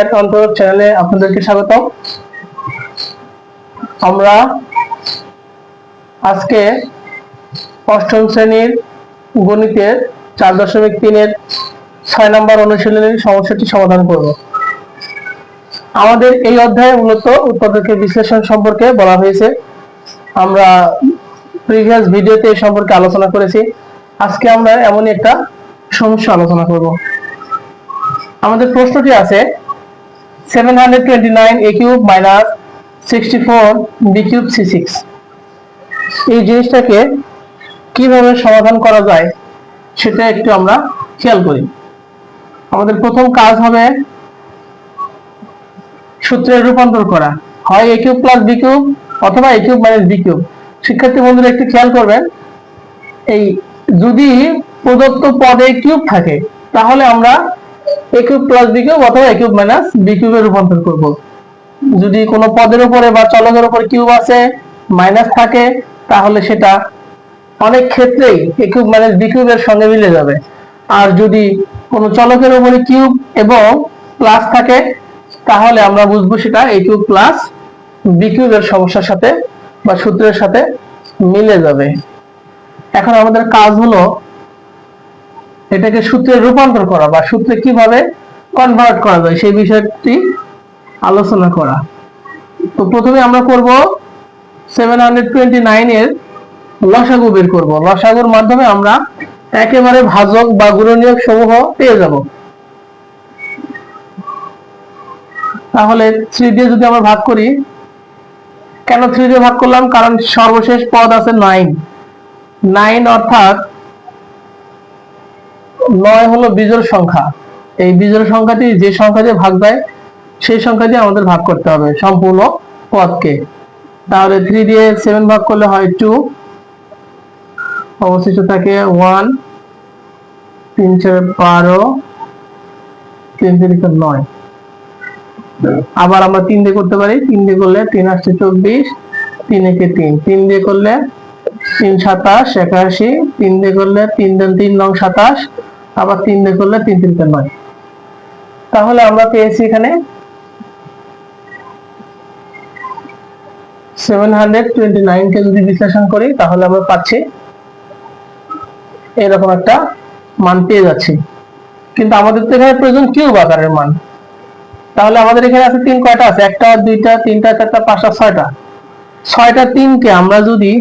এট অন্তর চ্যানেলে আপনাদেরকে স্বাগত আমরা আজকে অষ্টম শ্রেণির গণিতের চার দশমিক তিনের ছয় নম্বর অনুশীলনের সমস্যাটি সমাধান করব। আমাদের এই অধ্যায়ে মূলত উৎপাদকের বিশ্লেষণ সম্পর্কে বলা হয়েছে। আমরা প্রিভিয়াস ভিডিওতে এই সম্পর্কে আলোচনা করেছি। আজকে আমরা এমনই একটা সমস্যা আলোচনা করব। আমাদের প্রশ্নটি আছে seven hundred twenty nine a cube minus sixty এই জিনিসটাকে কীভাবে সমাধান করা যায় সেটা একটু আমরা খেয়াল করি। আমাদের প্রথম কাজ হবে সূত্রের রূপান্তর করা। হয় a cube plus b cube অথবা a cube minus b cube শিক্ষার্থী বন্ধুরা, একটু খেয়াল করবেন, এই যদি প্রদত্ত পদে কিউব থাকে, তাহলে আমরা এ প্লাস বি অথবা মাইনাস রূপান্তর করব। যদি কোনো পদের উপরে বা চলকের উপরে কিউব আছে মাইনাস থাকে, তাহলে সেটা অনেক ক্ষেত্রেই মাইনাস সঙ্গে মিলে যাবে। আর যদি কোনো চলকের উপরে কিউব এবং প্লাস থাকে, তাহলে আমরা বুঝব সেটা এ প্লাস বি কিউবের সমস্যার সাথে বা সূত্রের সাথে মিলে যাবে। এখন আমাদের কাজ হলো এটাকে সূত্রে রূপান্তর করা বা সূত্রে কীভাবে কনভার্ট করা যায় সেই বিষয়টি আলোচনা করা। তো প্রথমে আমরা করব সেভেন হান্ড্রেড টোয়েন্টি নাইন এর লসাগু বের করব। লসাগুর মাধ্যমে আমরা একেবারে ভাজক বা গুণনীয়ক সমূহ পেয়ে যাব। তাহলে থ্রি দিয়ে যদি আমরা ভাগ করি, কেন থ্রি দিয়ে ভাগ করলাম? কারণ সর্বশেষ পদ আছে নাইন নাইন অর্থাৎ নয় হলো বিজোড় সংখ্যা। এই বিজোড় সংখ্যাটি যে সংখ্যা দিয়ে ভাগ দেয়, সেই সংখ্যা দিয়ে আমাদের ভাগ করতে হবে সম্পূর্ণ পদকে। তাহলে থ্রি দিয়ে সেভেন ভাগ করলে হয় টু অবশিষ্ট থাকে ওয়ান তিন চার বারো, তিন তিরিকে নয়। আবার আমরা তিন দিয়ে করতে পারি, তিন দিয়ে করলে তিন আসছে চব্বিশ, তিন একে তিন। তিন দিয়ে করলে তিন সাতাশ, একাশি, তিন দিয়ে করলে তিন দিন তিন নং সাতাশ আবার তিন দিয়ে করলে তিন তিনটে নয়। তাহলে আমরা পেয়েছি এখানে সেভেন হান্ড্রেড টোয়েন্টি নাইনকে যদি বিশ্লেষণ করি, তাহলে আমরা পাচ্ছি এরকম একটা মান পেয়ে যাচ্ছি। কিন্তু আমাদের তো এখানে প্রয়োজন কিউব আকারের মান। তাহলে আমাদের এখানে আছে তিন কয়টা আছে? একটা, দুইটা, তিনটা, চারটা, পাঁচটা, ছয়টা। ছয়টা, তিনকে আমরা যদি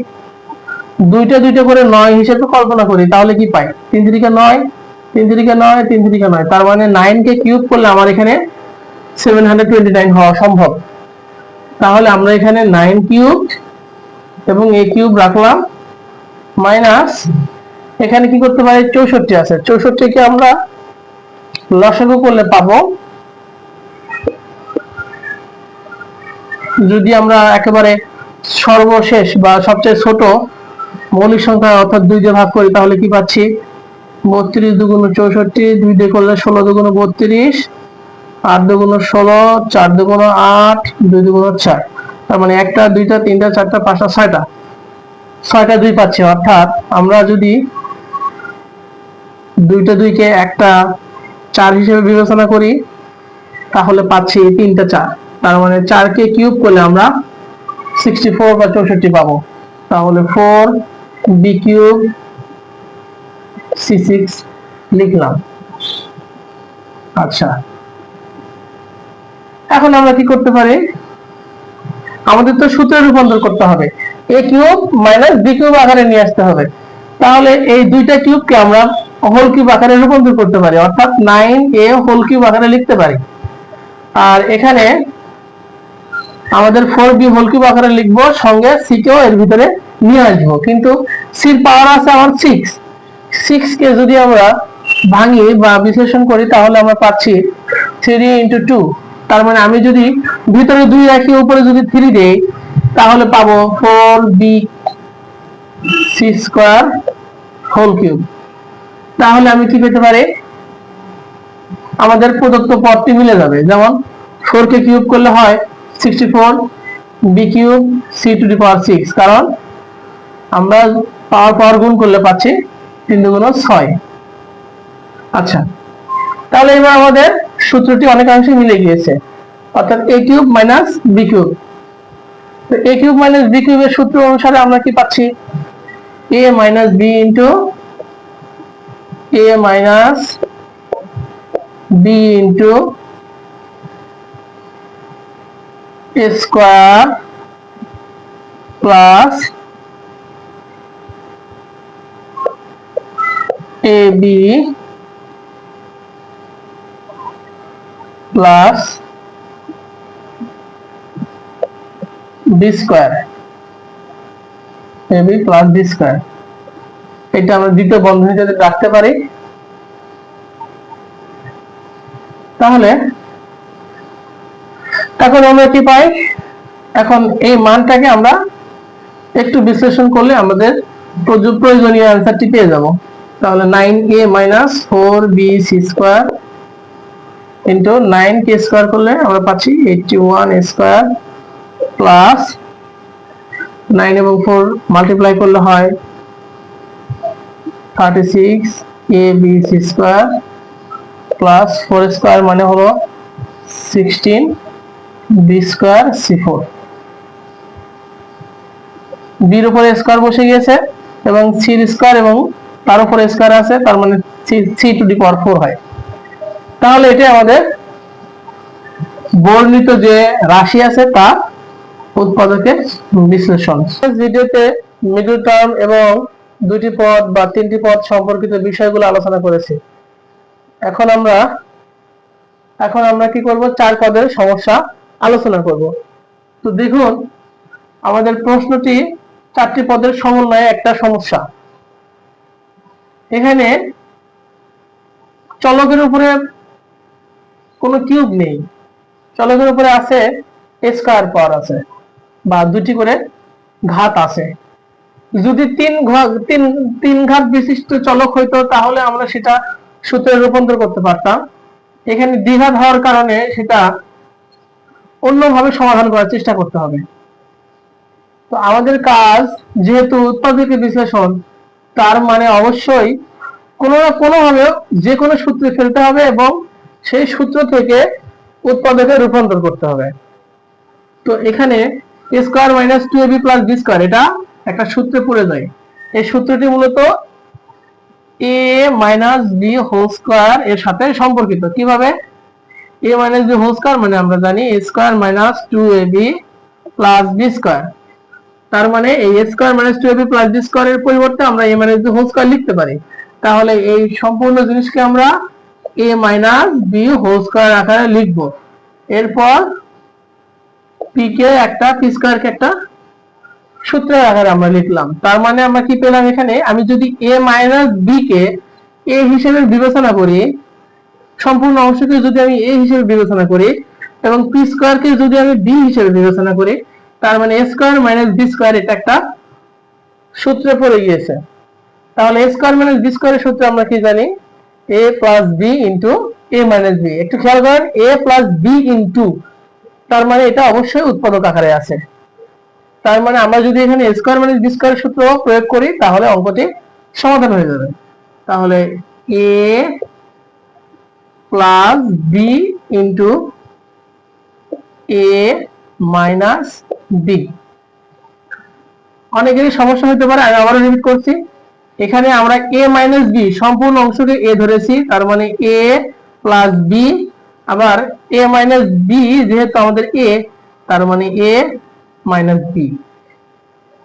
দুইটা দুইটা করে নয় হিসেবে কল্পনা করি, তাহলে কি পাই? তিন তিরিকা নয় তিন তিরিকা নয়, তিন তিরিকা নয়। তার মানে নাইন কে কিউব করলে আমার এখানে সেভেন হান্ড্রেড টোয়েন্টি নাইন হওয়া সম্ভব। তাহলে আমরা এখানে নাইন কিউব এবং এ কিউব রাখলাম মাইনাস এখানে কি করতে পারি? চৌষট্টি আছে। চৌষট্টিকে আমরা লসাগু করলে পাবো। যদি আমরা একেবারে সর্বশেষ বা সবচেয়ে ছোট মৌলিক সংখ্যা অর্থাৎ দুই দিয়ে ভাগ করি, তাহলে কি পাচ্ছি? বত্রিশ দুগুণ চৌষট্টি, দুই দিয়ে করলে ষোলো দুগুণ বত্রিশ, আট দুগুণ ষোলো, চার দুগুণ আট, দুই দুগুণ চার। তার মানে একটা, দুইটা, তিনটা, চারটা, পাঁচটা, ছয়টা। ছয়টা দুই পাচ্ছি, অর্থাৎ আমরা যদি দুইটা দুইকে একটা চার হিসেবে বিবেচনা করি, তাহলে পাচ্ছি তিনটা চার। তার মানে চারকে কিউব করলে আমরা সিক্সটি ফোর বা চৌষট্টি পাবো। তাহলে four b cube c six লিখলাম। আচ্ছা। এখন আমরা কি করতে পারি? আমাদের তো সূত্রে রূপান্তর করতে হবে। A cube minus b cube আকারে নিয়ে আসতে হবে। তাহলে এই দুইটা কিউবকে আমরা হোল কিউব আকারে রূপান্তর করতে পারি, অর্থাৎ নাইন এ হোল কিউব আকারে লিখতে পারি। আর এখানে আমাদের ফোর বি হোল কিউব আকারে লিখব, সঙ্গে সি কেও এর ভিতরে নিয়ে আসব। কিন্তু সির পাওয়ার আছে আমার সিক্স সিক্স কে যদি আমরা ভাঙি বা বিশ্লেষণ করি, তাহলে আমরা পাচ্ছি থ্রি ইন্টু টু তার মানে আমি যদি ভিতরে দুই রাখি উপরে যদি থ্রি দেই, তাহলে পাবো four b c square whole cube তাহলে আমি কি পেতে পারি? আমাদের প্রদত্ত পদটি মিলে যাবে। যেমন ফোর কে কিউব করলে হয় sixty four b cube c to the power six কারণ আমরা পাওয়ার পাওয়ার গুণ করলে পাচ্ছি তিন ছয়। আচ্ছা তাহলে এবার আমাদের সূত্রটি অনেকাংশে মিলে গিয়েছে। অর্থাৎ a cube minus b cube a cube minus b কিউবের সূত্র অনুসারে আমরা কি পাচ্ছি? A minus b into a minus b into square plus a b plus b square a b plus b square এটা আমরা দ্বিতীয় বন্ধনী যদি রাখতে পারি। তাহলে, এখন আমরা কি পাই? এখন এই মানটাকে আমরা একটু বিশ্লেষণ করলে আমাদের প্রযু- প্রয়োজনীয় অ্যান্সারটি পেয়ে যাব। তাহলে nine a minus four b c square into nine K square করলে আমরা পাচ্ছি eighty one square plus nine এবং ফোর মাল্টিপ্লাই করলে হয় thirty six a b c square plus four square মানে হলো sixteen b square c four বির উপরে স্কোয়ার বসে গিয়েছে এবং সির স্কোয়ার এবং তার উপরে স্কোয়ার আছে, তার মানে c to the power four হয়। তাহলে এটা আমাদের বর্ণিত যে রাশি আছে, তা উৎপাদকের বিশ্লেষণ। ভিডিওতে মিডল টার্ম এবং দুটি পদ বা তিনটি পদ সম্পর্কিত বিষয়গুলো আলোচনা করেছি। এখন আমরা এখন আমরা কি করব? চার পদের সমস্যা আলোচনা করব। তো দেখুন, আমাদের প্রশ্নটি চারটি পদের সমন্বয়ে একটা সমস্যা। এখানে চলকের উপরে কোনো কিউব নেই। চলকের উপরে আছে স্কয়ার পাওয়ার আছে বা দুটি করে ঘাত আছে। যদি তিন তিন তিন ঘাত বিশিষ্ট চলক হইতো তাহলে আমরা সেটা সূত্রে রূপান্তর করতে পারতাম। এখানে দ্বিঘাত হওয়ার কারণে সেটা অন্যভাবে সমাধান করার চেষ্টা করতে হবে। তো আমাদের কাজ যেহেতু উৎপাদকের বিশ্লেষণ তার মানে অবশ্যই কোনো না কোনো ভাবে যে কোনো সূত্রে ফেলতে হবে এবং সেই সূত্র থেকে উৎপাদকে রূপান্তর করতে হবে। তো এখানে square minus two a b plus b square এটা একটা সূত্রে পড়ে যায়। এই সূত্রটি মূলত a minus b whole square এর সাথে সম্পর্কিত। কীভাবে? A minus b whole square মানে আমরা জানি a square minus two a b plus b square তার মানে এই a square minus two a b plus b square এর পরিবর্তে আমরা a minus b whole square লিখতে পারি। তাহলে এই সম্পূর্ণ জিনিসকে আমরা a minus b whole square আকারে লিখব। এরপর পি কে একটা পি স্কোয়ার কে একটা সূত্রের আকারে আমরা লিখলাম। তার মানে আমরা কি পেলাম এখানে? আমি যদি এ মাইনাস বি কে এ হিসেবে বিবেচনা করি, সম্পূর্ণ অংশকে যদি আমি এ হিসেবে বিবেচনা করি এবং পি স্কোয়ার কে যদি আমি বি হিসেবে বিবেচনা করি তার মানে a square minus b square এটা একটা সূত্রে পড়ে গিয়েছে। তাহলে এ স্কোয়ার মাইনাস বি স্কোয়ারের সূত্রে আমরা কি জানি? A plus b into a minus b একটু খেয়াল করেন এ প্লাস বি ইন্টু তার মানে এটা অবশ্যই উৎপাদক আকারে আছে। তার মানে আমরা যদি এখানে স্কোয়ার মাইনাস বি স্কোয়ার সূত্র প্রয়োগ করি, তাহলে অঙ্কটি সমাধান হয়ে যাবে। তাহলে a plus b into a minus b অনেকেরই সমস্যা হতে পারে, আমি আবারও রিপিট করছি। এখানে আমরা এ মাইনাস বি সম্পূর্ণ অংশকে এ ধরেছি, তার মানে এ প্লাস বি আবার এ মাইনাস বি যেহেতু আমাদের এ তার মানে এ মাইনাস বি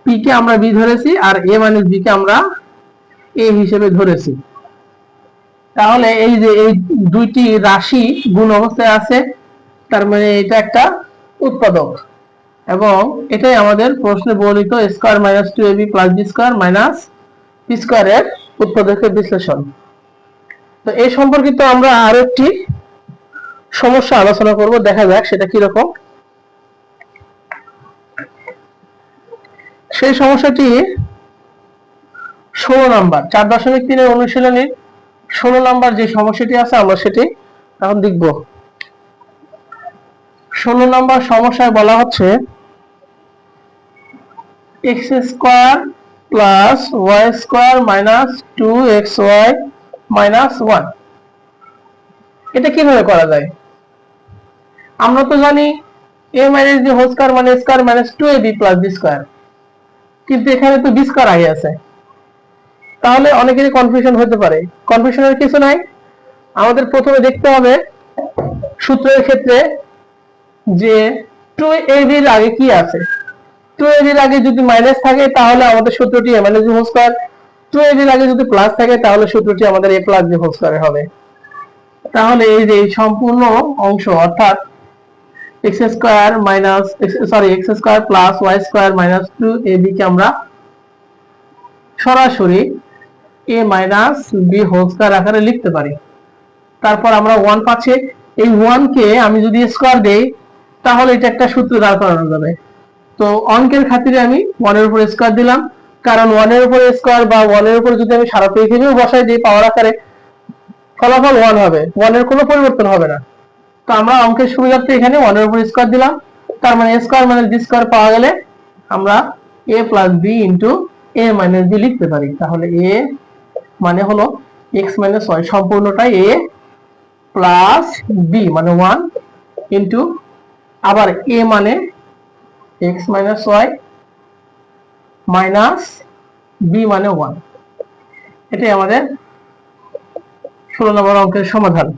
পি কে আমরা বি ধরেছি আর এ মাইনাস বি কে আমরা এ হিসেবে ধরেছি। তাহলে এই যে এই দুইটি রাশি গুণ অবস্থায় আছে, তার মানে এটা একটা উৎপাদক। এবং এটাই আমাদের প্রশ্নে বর্ণিত square minus two a b plus b square minus p স্কোয়ারের উৎপাদকের বিশ্লেষণ। তো এই সম্পর্কিত আমরা আরও একটি সমস্যা আলোচনা করব, দেখা যাক সেটা কীরকম। সেই সমস্যাটি ষোলো নাম্বার, চার দশমিক তিনের অনুশীলনী ষোলো নাম্বার যে সমস্যাটি আছে আমরা সেটি এখন দেখব। ষোলো নাম্বার সমস্যায় বলা হচ্ছে x square plus y square minus two x y minus one. এটা কীভাবে করা যায়? আমরা তো জানি a minus b whole square মানে square minus two a b plus b square কিন্তু এখানে তো বি স্কয়ার আগে আছে। তাহলে অনেকেরই কনফিউশন হতে পারে। কনফিউশনের কিছু নাই। আমাদের প্রথমে দেখতে হবে সূত্রের ক্ষেত্রে যে টু এ বির আগে কি আছে? টু এ বির আগে যদি মাইনাস থাকে তাহলে আমাদের সূত্রটি a minus whole square two a বির আগে যদি প্লাস থাকে তাহলে সূত্রটি আমাদের a plus b whole square হবে। তাহলে এই যে সম্পূর্ণ অংশ অর্থাৎ x square minus sorry x square plus y square minus two a b কে আমরা সরাসরি a minus b whole square আকারে লিখতে পারি। তারপর আমরা ওয়ান পাচ্ছি। এই ওয়ান কে আমি যদি স্কয়ার দেই তাহলে এটা একটা সূত্র দাঁড় করানো যাবে। তো অঙ্কের খাতিরে আমি ওয়ানের উপর স্কয়ার দিলাম। কারণ ওয়ানের উপর স্কোয়ার বা ওয়ানের উপর যদি আমি সারা পেয়ে পৃথিবীও বসাই দিই পাওয়ার আকারে, ফলাফল ওয়ান হবে। ওয়ানের কোনো পরিবর্তন হবে না। তো আমরা অঙ্কের সুবিধার্থে এখানে ওয়ানের উপর স্কয়ার দিলাম। তার মানে স্কোয়ার মাইনাস বি স্কয়ার পাওয়া গেলে আমরা a plus b into a minus b লিখতে পারি। তাহলে এ মানে হলো এক্স মাইনাস ওয়াই সম্পূর্ণটাই এ প্লাস বি মানে ওয়ান ইন্টু আবার এ মানে x minus y minus b মানে ওয়ান এটাই আমাদের ষোলো নম্বর অঙ্কের সমাধান।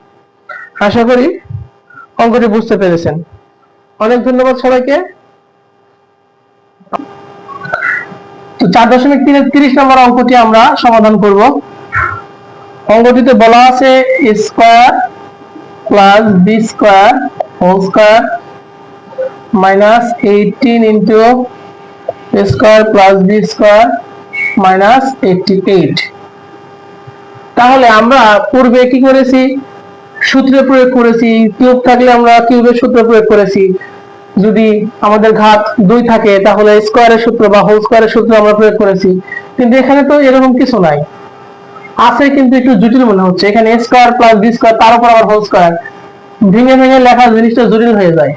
আশা করি অঙ্কটি বুঝতে পেরেছেন। অনেক ধন্যবাদ সবাইকে। তো চার দশমিক তিরিশ নম্বর অঙ্কটি আমরা সমাধান করব। অঙ্কটিতে বলা আছে square plus b square whole square minus eighteen into square plus b square minus eighty eight তাহলে আমরা পূর্বে কি করেছি? সূত্রে প্রয়োগ করেছি। কিউব থাকলে আমরা কিউবের সূত্র প্রয়োগ করেছি। যদি আমাদের ঘাত দুই থাকে, তাহলে স্কোয়ারের সূত্র বা হোল স্কোয়ারের সূত্র আমরা প্রয়োগ করেছি। কিন্তু এখানে তো এরকম কিছু নাই। আছে কিন্তু একটু জটিল মনে হচ্ছে। এখানে স্কোয়ার প্লাস বি স্কোয়ার তার উপর আবার হোল স্কোয়ার ভেঙে ভেঙে লেখা জিনিসটা জটিল হয়ে যায়।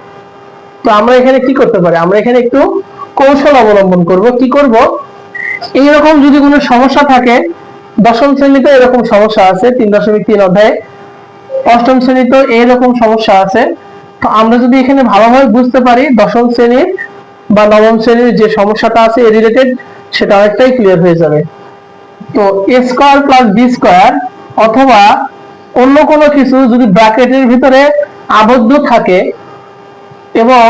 তো আমরা এখানে কি করতে পারি? আমরা এখানে একটু কৌশল অবলম্বন করব। কি করব? এইরকম যদি কোনো সমস্যা থাকে, দশম শ্রেণীতে এরকম সমস্যা আছে, তিন দশমিক তিন অধ্যায়ে অষ্টম শ্রেণীতেও এইরকম সমস্যা আছে। তো আমরা যদি এখানে ভালোভাবে বুঝতে পারি, দশম শ্রেণির বা নবম শ্রেণির যে সমস্যাটা আছে, এ রিলেটেড সেটা অনেকটাই ক্লিয়ার হয়ে যাবে। তো a square plus b square অথবা অন্য কোনো কিছু যদি ব্র্যাকেটের ভিতরে আবদ্ধ থাকে এবং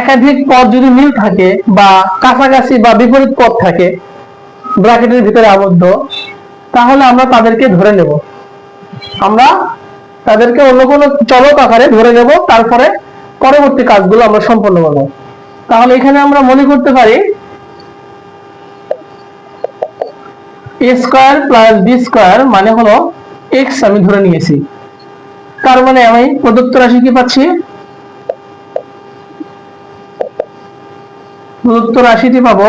একাধিক পদ যদি মিল থাকে বা কাছাকাছি বা বিপরীত পদ থাকে, ব্র্যাকেটের ভিতরে আবদ্ধ, তাহলে আমরা তাদেরকে ধরে নেব। আমরা তাদেরকে অন্য কোনো চলক আকারে ধরে নেব, তারপরে পরবর্তী কাজগুলো আমরা সম্পন্ন করব। তাহলে এখানে আমরা মনে করতে পারি a square plus b square মানে হলো এক্স আমি ধরে নিয়েছি। তার মানে আমি প্রদত্ত রাশি কি পাচ্ছি? প্রদত্ত রাশিটি পাবো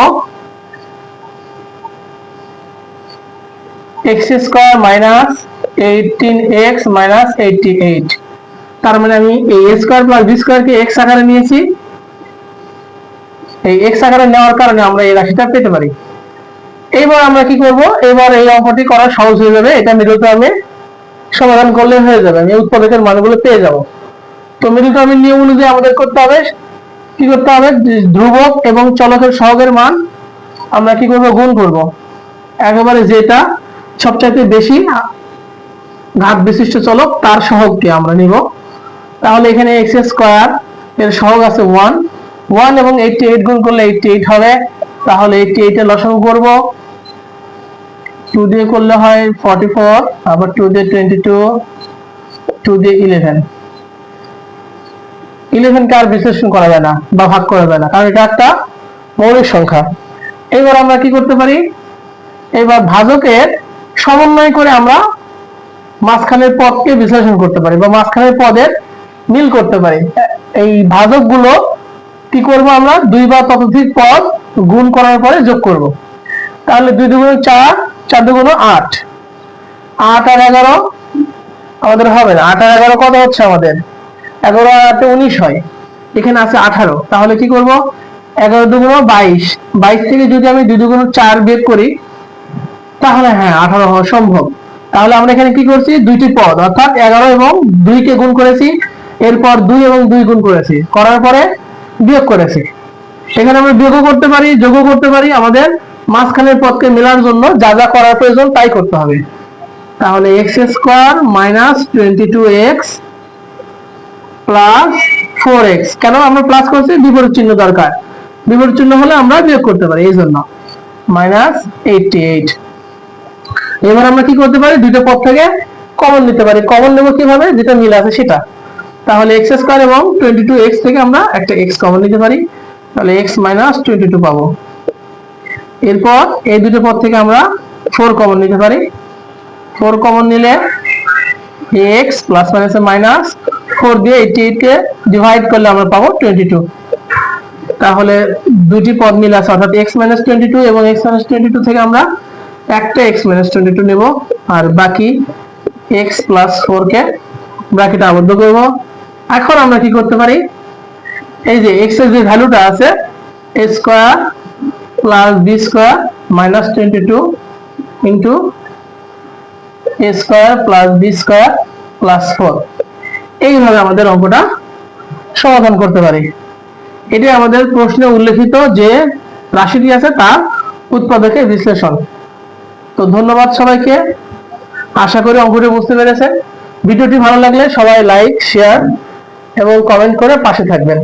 x square minus eighteen x minus eighty eight. তার মানে আমি এই এ স্কোয়ার প্লাস বি স্কোয়ারকে এক্স আকারে নিয়েছি। এই এক্স আকারে নেওয়ার কারণে আমরা এই রাশিটা পেতে পারি। এইবার আমরা কি করব? এবার এই অঙ্কটি করা সহজ হয়ে যাবে। এটা মিডল টার্মে সমাধান করলে হয়ে যাবে। আমি উৎপাদকের মানগুলো পেয়ে যাব। তো মিডল টার্মের নিয়ম অনুযায়ী আমাদের করতে হবে। কি করতে হবে ধ্রুবক এবং চলকের সহগের মান আমরা কি করব? গুণ করব। একেবারে যেটা সবচাইতে বেশি ঘাত বিশিষ্ট চলক, তার সহগকে আমরা নিব। তাহলে এখানে এক্স স্কোয়ার এর সহগ আছে ওয়ান ওয়ান এবং এইটটি এইট গুণ করলে এইটটি এইট হবে। তাহলে এইটটি এইটের লসাগু করব। টু দিয়ে করলে হয় ফর্টি ফোর আবার টু দিয়ে টোয়েন্টি টু টু দিয়ে ইলেভেন ইলেভেনকে আর বিশ্লেষণ করা যায় না বা ভাগ করা যায় না, কারণ এটা একটা মৌলিক সংখ্যা। এবার আমরা কি করতে পারি? এবার ভাজকের সমন্বয় করে আমরা মাঝখানের পদকে বিশ্লেষণ করতে পারি বা মাঝখানের পদের মিল করতে পারি। এই ভাজকগুলো কি করব আমরা? দুই বা ততোধিক পদ গুণ করার পরে যোগ করব। তাহলে দুই দুগুণ চার চার দুগুণ আট। আট আর এগারো আমাদের হবে না। আট আর এগারো কত হচ্ছে আমাদের? এগারো আটে উনিশ হয়। এখানে আছে আঠারো। তাহলে কি করব? এগারো দুগুণ বাইশ। বাইশ থেকে যদি আমি দুই দুগুণ চার বের করি, তাহলে হ্যাঁ আঠারো হওয়া সম্ভব। তাহলে আমরা এখানে কি করছি? দুইটি পদ, অর্থাৎ এগারো এবং দুইকে গুণ করেছি। এরপর দুই এবং দুই গুণ করেছি। করার পরে বিয়োগ করেছি। সেখানে আমরা বিয়োগও করতে পারি, যোগও করতে পারি। আমাদের মাঝখানের পদকে মেলার জন্য যা যা করার প্রয়োজন তাই করতে হবে। তাহলে x square minus twenty two x plus four x কেন আমরা প্লাস করছি? বিপরীত চিহ্ন দরকার। বিপরীত চিহ্ন হলে আমরা বিয়োগ করতে পারি, এই জন্য। মাইনাস এইটটি এইট এবার আমরা কি করতে পারি? দুটো পদ থেকে কমন নিতে পারি। কমন নেব কীভাবে? যেটা মিল আছে সেটা। তাহলে এক্স স্কোয়ার এবং টোয়েন্টি টু এক্স থেকে আমরা একটা এক্স কমন নিতে পারি। তাহলে এক্স মাইনাস টোয়েন্টি টু পাবো। এরপর এই দুটো পদ থেকে আমরা ফোর কমন নিতে পারি। ফোর কমন নিলে x plus minus minus four দিয়ে এইটি এইট কে ডিভাইড করলে তাহলে দুটি পদ মিল আছে, অর্থাৎ এক্স মাইনাস টোয়েন্টি টু এবং এক্স মাইনাস টোয়েন্টি টু থেকে আমরা একটা এক্স মাইনাস টোয়েন্টি টু নেব, আর বাকি এক্স প্লাস ফোর কে ব্র্যাকেটে আবদ্ধ করব। এখন আমরা কি করতে পারি? এই যে এক্সের যে ভ্যালুটা আছে a square plus b square minus twenty two into a square plus b square plus four এইভাবে আমাদের অঙ্কটা সমাধান করতে পারি। এটি আমাদের প্রশ্নে উল্লেখিত যে রাশিটি আছে তার উৎপাদকের বিশ্লেষণ। তো ধন্যবাদ সবাইকে। আশা করি অঙ্কটি বুঝতে পেরেছেন। ভিডিওটি ভালো লাগলে সবাই লাইক শেয়ার এবং কমেন্ট করে পাশে থাকবেন।